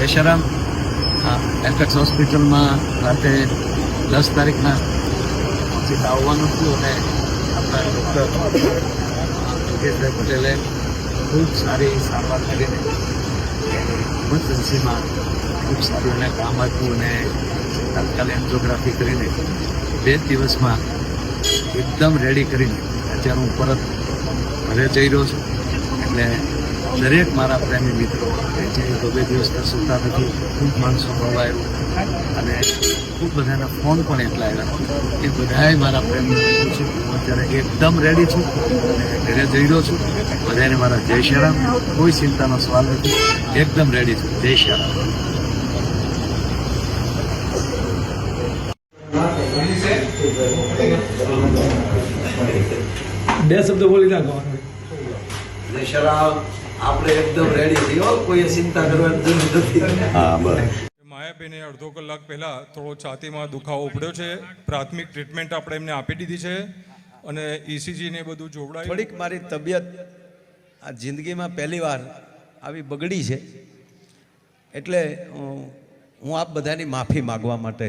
બેશરામ એલકેક્સ હોસ્પિટલમાં રાતે દસ તારીખના સીધા આવવાનું થયું અને આપણા ડૉક્ટર યોગેશભાઈ પટેલે ખૂબ સારી સારવાર કરીને ઇમરજન્સીમાં ખૂબ સારું એને કામ આપ્યું અને તાત્કાલિક એન્જિયોગ્રાફી કરીને બે દિવસમાં એકદમ રેડી કરીને અત્યારે હું પરત ઘરે જઈ રહ્યો છું. એટલે દરેક મારા પ્રેમી મિત્રો જે બે દિવસના સૂતા નથી ખૂબ માણસો મળવા અને ખૂબ બધાના ફોન પણ એટલા આવ્યા એ બધાએ મારા પ્રેમી મિત્રો છે હું અત્યારે એકદમ રેડી છું. અને ઘરે જઈ રહ્યો છું. બધાને મારા જય શ્રી કોઈ ચિંતાનો સવાલ નથી. એકદમ રેડી છું. જય શ્રી બે શબ્દ બોલી નાખો. જય શ્રી રામ આપણે એકદમ રેડી છીએ કોઈ ચિંતા કરવાની જરૂર નથી. માયાબેને અડધો કલાક પહેલાં થોડો છાતીમાં દુખાવો ઉપડ્યો છે. પ્રાથમિક ટ્રીટમેન્ટ આપણે એમને આપી દીધી છે અને ઈસીજી ને બધું જોવડાય. થોડીક મારી તબિયત આ જિંદગીમાં પહેલી વાર આવી બગડી છે. એટલે હું આપ બધાની માફી માગવા માટે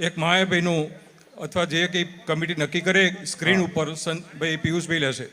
એક માયાભાઈનું અથવા જે કંઈ કમિટી નક્કી કરે સ્ક્રીન ઉપર ભાઈ પિયુષભાઈ લેશે.